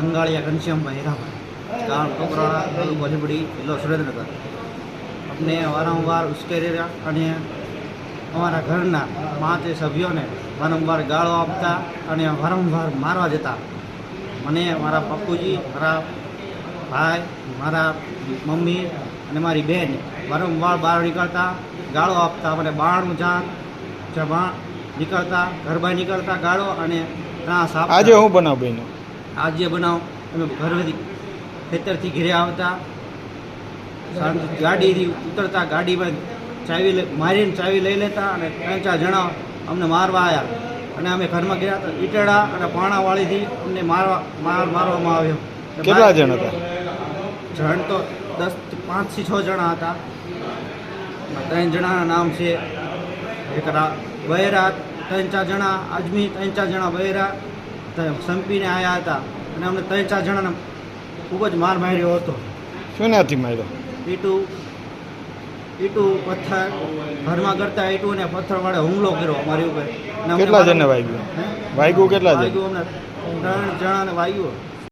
ગંગાળિયા ઘનશ્યામભાઈ હીરાભાઈ ગામ ટોકરાળા તાલુકો લીંબડી જિલ્લો સુરેન્દ્રનગર. અમને વારંવાર ઉશ્કેરી રહ્યા અને અમારા ઘરના પાંચ સભ્યોને વારંવાર ગાળો આપતા અને વારંવાર મારવા જતા. મને, મારા પપ્પુજી, મારા ભાઈ, મારા મમ્મી અને મારી બેન વારંવાર બહાર નીકળતા, ગાળો આપતા, મને બાણ જાણ જમા નીકળતા, ઘર બહાર નીકળતા ગાળો અને ત્રાસ આજે હું બનાવ બન્યો આજે બનાવ. અમે ઘરેથી ખેતરથી ઘરે આવતા. ગાડીથી ઉતરતા ગાડીમાં ચાવી લઈ મારીને ચાવી લઈ લેતા અને ત્રણ ચાર જણા અમને મારવા આવ્યા અને અમે ઘરમાં ગયા તો ઈટડા અને પાણાવાળીથી અમને મારવા માર મારવામાં આવ્યો. કેટલા જણ હતા? જણ તો દસ પાંચથી છ જણા હતા. ત્રણ જણાના નામ છે. એક બહેરા ત્રણ ચાર જણા આજમી ત્રણ ચાર જણા બહેરા સંપીને આવ્યા હતા અને અમને ત્રણ ચાર જણાને ખૂબ જ માર માર્યો હતો. શેનાથી માર્યો? ઈટું ઈટું પથ્થર ઘરમાં કરતા ઈટું અને પથ્થર વાળે હુમલો કર્યો અમારી ઉપર. કેટલા જણને વાગ્યું? વાગ્યું કેટલા જણ? વાગ્યું અમને ત્રણ જણાને વાગ્યું.